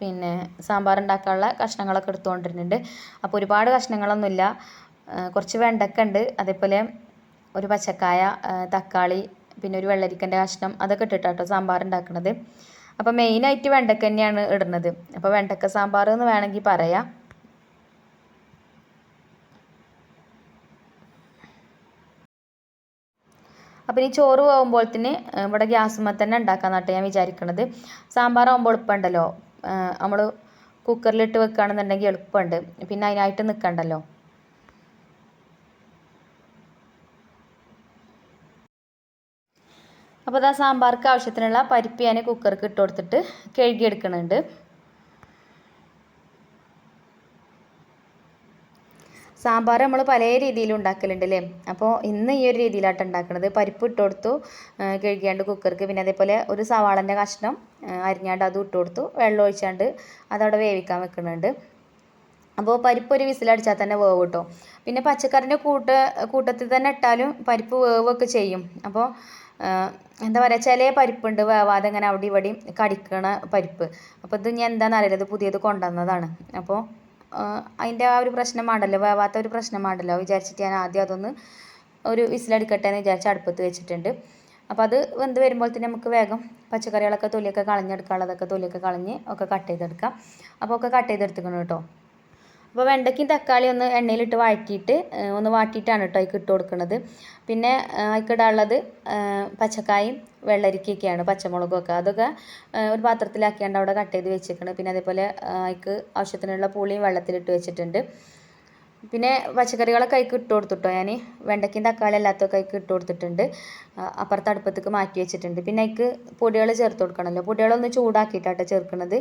പിന്നെ സാമ്പാർ ഉണ്ടാക്കാനുള്ള കഷ്ണങ്ങളൊക്കെ എടുത്തുകൊണ്ടിരുന്നുണ്ട്. അപ്പോൾ ഒരുപാട് കഷ്ണങ്ങളൊന്നുമില്ല. കുറച്ച് വെണ്ടക്ക ഉണ്ട് അതേപോലെ ഒരു പച്ചക്കായ തക്കാളി പിന്നെ ഒരു വെള്ളരിക്കന്റെ കഷ്ണം അതൊക്കെ ഇട്ടിട്ടാട്ടോ സാമ്പാർ ഉണ്ടാക്കുന്നത് അപ്പോൾ മെയിനായിട്ട് വെണ്ടക്ക തന്നെയാണ് ഇടുന്നത്. അപ്പോൾ വെണ്ടക്ക സാമ്പാർ എന്ന് വേണമെങ്കിൽ പറയാം. അപ്പോൾ ഈ ചോറ് പോകുമ്പോഴത്തിന് ഇവിടെ ഗ്യാസുമ്മ തന്നെ ഉണ്ടാക്കാമെന്നാട്ടോ ഞാൻ വിചാരിക്കുന്നത് സാമ്പാർ ആകുമ്പോൾ എളുപ്പമുണ്ടല്ലോ നമ്മൾ കുക്കറിലിട്ട് വെക്കുകയാണെന്നുണ്ടെങ്കിൽ എളുപ്പമുണ്ട്. പിന്നെ അതിനായിട്ട് നിൽക്കണ്ടല്ലോ അപ്പോൾ ഇതാ സാമ്പാർക്ക് ആവശ്യത്തിനുള്ള പരിപ്പ് ഞാൻ കുക്കർക്ക് ഇട്ട് കൊടുത്തിട്ട് കഴുകിയെടുക്കുന്നുണ്ട് സാമ്പാർ നമ്മൾ പല രീതിയിൽ ഉണ്ടാക്കലുണ്ട് അല്ലേ അപ്പോൾ ഇന്ന് ഈ ഒരു രീതിയിലാട്ട് ഉണ്ടാക്കുന്നത് പരിപ്പ് ഇട്ട് കൊടുത്തു കഴുകിയാണ്ട് കുക്കർക്ക്. പിന്നെ അതേപോലെ ഒരു സവാളന്റെ കഷ്ണം അരിഞ്ഞാണ്ട് അത് ഇട്ട് കൊടുത്തു. വെള്ളം ഒഴിച്ചാണ്ട് അതവിടെ വേവിക്കാൻ വെക്കുന്നുണ്ട്. അപ്പോൾ പരിപ്പ് ഒരു വിസിലടിച്ചാൽ തന്നെ വേവ് കിട്ടും. പിന്നെ പച്ചക്കറിന്റെ കൂട്ട കൂട്ടത്തിൽ തന്നെ ഇട്ടാലും പരിപ്പ് വേവൊക്കെ ചെയ്യും. അപ്പോൾ എന്താ പറയുക ചില പരിപ്പുണ്ട് വേവാതെ ഇങ്ങനെ അവിടെ ഇവിടെയും കടിക്കണ പരിപ്പ്. അപ്പോൾ ഇത് ഞാൻ എന്താണെന്ന് അറിയില്ല. ഇത് പുതിയത് കൊണ്ടുവന്നതാണ്. അപ്പോൾ അതിന്റെ ആ ഒരു പ്രശ്നം വേണ്ടല്ലോ വേവാത്ത ഒരു പ്രശ്നം വേണ്ടല്ലോ വിചാരിച്ചിട്ട് ഞാൻ ആദ്യം അതൊന്ന് ഒരു വിസിലടിക്കട്ടെ എന്ന് വിചാരിച്ച് അടുപ്പത്ത് വെച്ചിട്ടുണ്ട്. അപ്പോൾ അത് വെന്ത് വരുമ്പോൾ തന്നെ നമുക്ക് വേഗം പച്ചക്കറികളൊക്കെ തൊലിയൊക്കെ കളഞ്ഞെടുക്കാനുള്ളതൊക്കെ തൊലിയൊക്കെ കളഞ്ഞ് ഒക്കെ കട്ട് ചെയ്തെടുക്കാം. അപ്പോൾ ഒക്കെ കട്ട് ചെയ്തെടുത്തിക്കണം കേട്ടോ. അപ്പോൾ വെണ്ടയ്ക്കും തക്കാളി ഒന്ന് എണ്ണയിലിട്ട് വഴറ്റിയിട്ട് ഒന്ന് വാട്ടിയിട്ടാണ് കേട്ടോ അതിക്ക് ഇട്ട് കൊടുക്കുന്നത് പിന്നെ അതിക്കിടാനുള്ളത് പച്ചക്കായും വെള്ളരിക്കൊക്കെയാണ് പച്ചമുളകൊക്കെ അതൊക്കെ ഒരു പാത്രത്തിലാക്കിയാണ്ട് അവിടെ കട്ട് ചെയ്ത് വെച്ചേക്കണം. പിന്നെ അതേപോലെ അതിക്ക് ആവശ്യത്തിനുള്ള പുളിയും വെള്ളത്തിലിട്ട് വെച്ചിട്ടുണ്ട്. പിന്നെ പച്ചക്കറികളൊക്കെ അതിക്ക് ഇട്ട് കൊടുത്തിട്ടോ ഞാൻ വെണ്ടയ്ക്കും തക്കാളി അല്ലാത്തൊക്കെ അതിക്ക് ഇട്ട് കൊടുത്തിട്ടുണ്ട്. അപ്പുറത്ത് അടുപ്പത്തേക്ക് മാറ്റി വെച്ചിട്ടുണ്ട്. പിന്നെ അതിക്ക് പൊടികൾ ചേർത്ത് കൊടുക്കണമല്ലോ പൊടികളൊന്ന് ചൂടാക്കിയിട്ടാട്ടോ ചേർക്കുന്നത്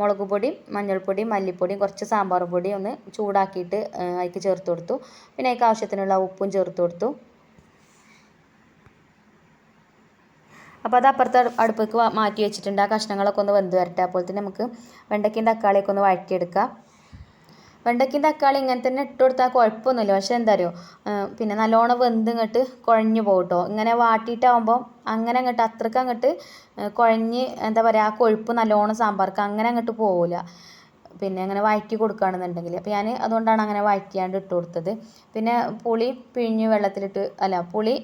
മുളക് പൊടി മഞ്ഞൾപ്പൊടി മല്ലിപ്പൊടി കുറച്ച് സാമ്പാർ പൊടി ഒന്ന് ചൂടാക്കിയിട്ട് അതിക്ക് ചേർത്ത് കൊടുത്തു. പിന്നെ അതിക്ക് ആവശ്യത്തിനുള്ള ഉപ്പും ചേർത്ത് കൊടുത്തു. അപ്പോൾ അത് അപ്പുറത്തെ അടുപ്പേക്ക് മാറ്റി വെച്ചിട്ടുണ്ട്. ആ കഷ്ണങ്ങളൊക്കെ ഒന്ന് വെന്ത് വരട്ടെ. അപ്പോൾ തന്നെ നമുക്ക് വെണ്ടയ്ക്കും തക്കാളിയൊക്കെ ഒന്ന് വഴറ്റിയെടുക്കാം. വെണ്ടയ്ക്കും തക്കാളി ഇങ്ങനെ തന്നെ ഇട്ട് കൊടുത്താൽ കുഴപ്പമൊന്നുമില്ല. പക്ഷേ എന്താ അറിയോ പിന്നെ നല്ലോണം വെന്ത് ഇങ്ങോട്ട് കുഴഞ്ഞു പോകട്ടോ. കേട്ടോ ഇങ്ങനെ വാട്ടിയിട്ടാകുമ്പോൾ അങ്ങനെ അങ്ങോട്ട് അത്രയ്ക്ക് അങ്ങോട്ട് കുഴഞ്ഞ് എന്താ പറയുക ആ കൊഴുപ്പ് നല്ലോണം സാമ്പാർക്ക് അങ്ങനെ അങ്ങോട്ട് പോവില്ല പിന്നെ അങ്ങനെ വഴറ്റി കൊടുക്കുകയാണെന്നുണ്ടെങ്കിൽ. അപ്പോൾ ഞാൻ അതുകൊണ്ടാണ് അങ്ങനെ വഴറ്റിയാണ്ട് ഇട്ട് കൊടുത്തത്. പിന്നെ പുളി പിഴിഞ്ഞ് വെള്ളത്തിലിട്ട് അല്ല പുളി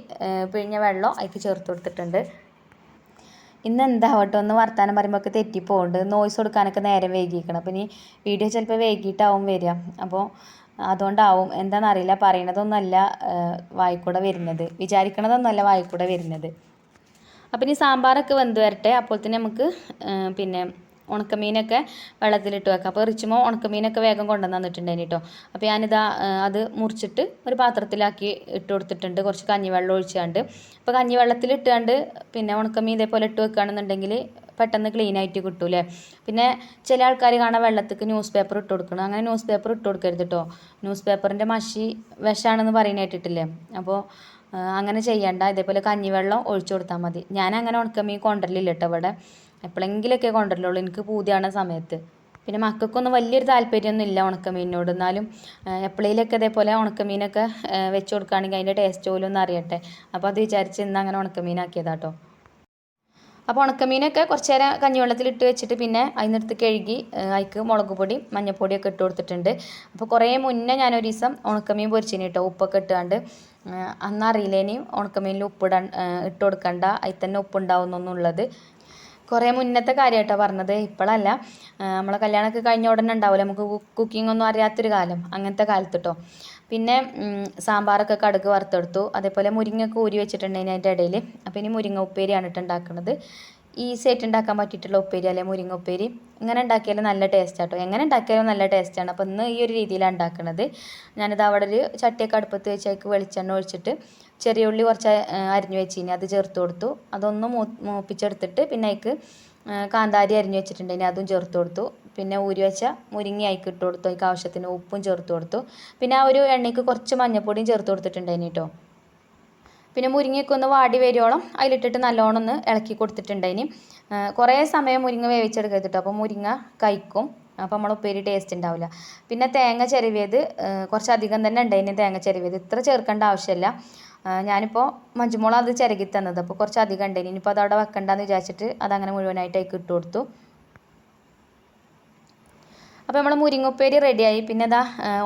പിഴിഞ്ഞ വെള്ളം അതിലേക്ക് ചേർത്ത് കൊടുത്തിട്ടുണ്ട്. ഇന്ന് എന്താവട്ടെ ഒന്ന് വർത്താനം പറയുമ്പോൾ ഒക്കെ തെറ്റിപ്പോണ്ട് നോയ്സ് കൊടുക്കാനൊക്കെ നേരം വൈകിക്കണം അപ്പം ഇനി വീഡിയോ ചിലപ്പോൾ വൈകിട്ടാവും വരിക. അപ്പോൾ അതുകൊണ്ടാവും. എന്താണെന്നറിയില്ല പറയണതൊന്നുമല്ല വായിക്കൂടെ വരുന്നത്. വിചാരിക്കണതൊന്നുമല്ല വായിക്കൂടെ വരുന്നത്. അപ്പം ഇനി സാമ്പാറൊക്കെ വെന്ത് വരട്ടെ. അപ്പോൾ തന്നെ നമുക്ക് പിന്നെ ഉണക്കമീനൊക്കെ വെള്ളത്തിലിട്ട് വെക്കാം. അപ്പോൾ റിച്ചുമോ ഉണക്കമീനൊക്കെ വേഗം കൊണ്ടുവന്ന് തന്നിട്ടുണ്ടായിന് കേട്ടോ അപ്പോൾ ഞാനിതാ അത് മുറിച്ചിട്ട് ഒരു പാത്രത്തിലാക്കി ഇട്ട് കൊടുത്തിട്ടുണ്ട്. കുറച്ച് കഞ്ഞിവെള്ളം ഒഴിച്ചാണ്ട്. അപ്പോൾ കഞ്ഞിവെള്ളത്തിൽ ഇട്ടാണ്ട് പിന്നെ ഉണക്കമീൻ ഇതേപോലെ ഇട്ട് വെക്കുകയാണെന്നുണ്ടെങ്കിൽ പെട്ടെന്ന് ക്ലീൻ ആയിട്ട് കിട്ടൂലേ. പിന്നെ ചില ആൾക്കാർ കാണാൻ വെള്ളത്തേക്ക് ന്യൂസ് പേപ്പർ ഇട്ട് കൊടുക്കണം. അങ്ങനെ ന്യൂസ് പേപ്പർ ഇട്ട് കൊടുക്കരുത് കേട്ടോ ന്യൂസ് പേപ്പറിന്റെ മഷി വിഷമാണെന്ന് പറയുന്നത് അപ്പോൾ അങ്ങനെ ചെയ്യണ്ട. ഇതേപോലെ കഞ്ഞിവെള്ളം ഒഴിച്ചു കൊടുത്താൽ മതി. ഞാൻ അങ്ങനെ ഉണക്കമീൻ കൊണ്ടുവരലില്ല കേട്ടോ ഇവിടെ. എപ്പോഴെങ്കിലുമൊക്കെ കൊണ്ടുവരലുള്ളൂ. എനിക്ക് പൂതിയാണ് സമയത്ത്. പിന്നെ മക്കൾക്കൊന്നും വലിയൊരു താല്പര്യമൊന്നും ഇല്ല ഉണക്കമീനിനോട്. എന്നാലും എപ്പോഴേലൊക്കെ ഇതേപോലെ ഉണക്കമീനൊക്കെ വെച്ച് കൊടുക്കുകയാണെങ്കിൽ അതിന്റെ ടേസ്റ്റ് പോലും ഒന്ന് അറിയട്ടെ. അപ്പോൾ അത് വിചാരിച്ച് ഇന്ന് അങ്ങനെ ഉണക്കമീനാക്കിയതാട്ടോ. അപ്പോൾ ഉണക്കമീനൊക്കെ കുറച്ച് നേരം കഞ്ഞിവെള്ളത്തിൽ ഇട്ട് വെച്ചിട്ട് പിന്നെ അതിനെടുത്ത് കഴുകി അതിക്ക് മുളക് പൊടി മഞ്ഞൾപ്പൊടിയൊക്കെ ഇട്ട് കൊടുത്തിട്ടുണ്ട്. അപ്പോൾ കുറേ മുന്നേ ഞാനൊരു ദിവസം ഉണക്കമീൻ പൊരിച്ചിന് കേട്ടോ ഉപ്പൊക്കെ ഇട്ടുകൊണ്ട് അന്ന് അറിയില്ലേനി ഉണക്കമീനിൽ ഉപ്പിടാൻ ഇട്ട് കൊടുക്കണ്ട അതിൽ തന്നെ ഉപ്പുണ്ടാവുന്നൊന്നുള്ളത്. കുറേ മുന്നത്തെ കാര്യമായിട്ടോ പറഞ്ഞത്. ഇപ്പോഴല്ല നമ്മളെ കല്യാണമൊക്കെ കഴിഞ്ഞ ഉടനെ ഉണ്ടാവില്ല നമുക്ക് കുക്കിംഗ് ഒന്നും അറിയാത്തൊരു കാലം അങ്ങനത്തെ കാലത്ത് കേട്ടോ പിന്നെ സാമ്പാറൊക്കെ കടുക് വറുത്തെടുത്തു. അതേപോലെ മുരിങ്ങയൊക്കെ ഊരി വെച്ചിട്ടുണ്ടെങ്കിൽ അതിന്റെ ഇടയിൽ അപ്പോൾ ഇനി മുരിങ്ങ ഉപ്പേരിയാണ് ഇട്ട് ഉണ്ടാക്കുന്നത് ഈസി ആയിട്ട് ഉണ്ടാക്കാൻ പറ്റിയിട്ടുള്ള ഉപ്പേരി അല്ലെങ്കിൽ മുരിങ്ങ ഉപ്പേരി. ഇങ്ങനെ ഉണ്ടാക്കിയാലും നല്ല ടേസ്റ്റ് ആട്ടോ എങ്ങനെ ഉണ്ടാക്കിയാലും നല്ല ടേസ്റ്റാണ്. അപ്പോൾ ഇന്ന് ഈ ഒരു രീതിയിലാണ് ഉണ്ടാക്കുന്നത് ഞാനിത് അവിടെ ഒരു ചട്ടിയൊക്കെ അടുപ്പത്ത് വെച്ച് അതിലേക്ക് വെളിച്ചെണ്ണ ഒഴിച്ചിട്ട് ചെറിയ ഉള്ളി കുറച്ച് അരിഞ്ഞു വെച്ചിനി. അത് ചേർത്ത് കൊടുത്തു. അതൊന്ന് മൂ മൂപ്പിച്ചെടുത്തിട്ട് പിന്നെ അതിക്ക് കാന്താരി അരിഞ്ഞു വെച്ചിട്ടുണ്ടെങ്കിൽ അതും ചേർത്ത് കൊടുത്തു. പിന്നെ ഊരി വെച്ച മുരിങ്ങി അതിക്ക് ഇട്ട് കൊടുത്തു. അതിക്ക് ആവശ്യത്തിന് ഉപ്പും ചേർത്ത് കൊടുത്തു. പിന്നെ ആ ഒരു എണ്ണയ്ക്ക് കുറച്ച് മഞ്ഞൾപ്പൊടിയും ചേർത്ത് കൊടുത്തിട്ടുണ്ടായിന് കേട്ടോ പിന്നെ മുരിങ്ങയൊക്കെ ഒന്ന് വാടി വരുവോളം അതിലിട്ടിട്ട് നല്ലോണം ഒന്ന് ഇളക്കി കൊടുത്തിട്ടുണ്ടായിന്. കുറേ സമയം മുരിങ്ങ വേവിച്ചെടുക്കരുത് കേട്ടോ അപ്പോൾ മുരിങ്ങ കഴിക്കും. അപ്പോൾ നമ്മൾ ഉപ്പേരി ടേസ്റ്റ് ഉണ്ടാവില്ല പിന്നെ തേങ്ങ ചെരുവിയത് കുറച്ചധികം തന്നെ ഉണ്ടായിന് തേങ്ങ ചെരുവിയത്. ഇത്ര ചേർക്കേണ്ട ആവശ്യമില്ല ഞാനിപ്പോൾ മഞ്ജുമോൾ അത് ചിരകി തന്നത്. അപ്പോൾ കുറച്ച് അധികം ഉണ്ട് ഇനിയിപ്പോൾ അതവിടെ വെക്കണ്ടെന്ന് വിചാരിച്ചിട്ട് അതങ്ങനെ മുഴുവനായിട്ട് അതിൽ ഇട്ട് കൊടുത്തു. അപ്പോൾ നമ്മൾ മുരിങ്ങപ്പേരി റെഡിയായി പിന്നെ അതാ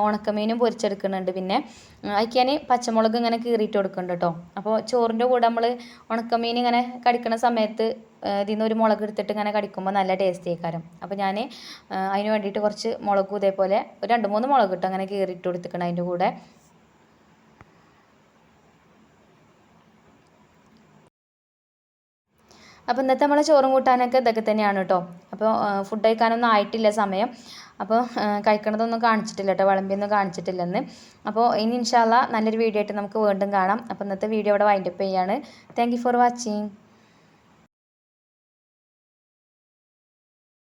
ഉണക്കമീനും പൊരിച്ചെടുക്കുന്നുണ്ട്. പിന്നെ അതിക്ക് ഞാൻ പച്ചമുളക് ഇങ്ങനെ കീറിയിട്ട് കൊടുക്കുന്നുണ്ട് കേട്ടോ. അപ്പോൾ ചോറിന്റെ കൂടെ നമ്മൾ ഉണക്കമീൻ ഇങ്ങനെ കടിക്കുന്ന സമയത്ത് ഇതിൽ നിന്ന് ഒരു മുളക് എടുത്തിട്ട് ഇങ്ങനെ കടിക്കുമ്പോൾ നല്ല ടേസ്റ്റ് ആയിക്കാരം അപ്പോൾ ഞാൻ അതിന് വേണ്ടിയിട്ട് കുറച്ച് മുളകും ഇതേപോലെ ഒരു രണ്ട് മൂന്ന് മുളക് ഇട്ട് അങ്ങനെ കീറിയിട്ട് കൊടുത്തിക്കണം അതിന്റെ കൂടെ. അപ്പോൾ ഇന്നത്തെ നമ്മളെ ചോറും കൂട്ടാനൊക്കെ ഇതൊക്കെ തന്നെയാണ് കേട്ടോ അപ്പോൾ ഫുഡ് കഴിക്കാനൊന്നും ആയിട്ടില്ല സമയം. അപ്പോൾ കഴിക്കണതൊന്നും കാണിച്ചിട്ടില്ല കേട്ടോ വിളമ്പിയൊന്നും കാണിച്ചിട്ടില്ലെന്ന്. അപ്പോൾ ഇനി ഇൻഷാല്ല നല്ലൊരു വീഡിയോ ആയിട്ട് നമുക്ക് വീണ്ടും കാണാം. അപ്പോൾ ഇന്നത്തെ വീഡിയോ ഇവിടെ വൈൻഡപ്പ് ചെയ്യാണ്. Thank for watching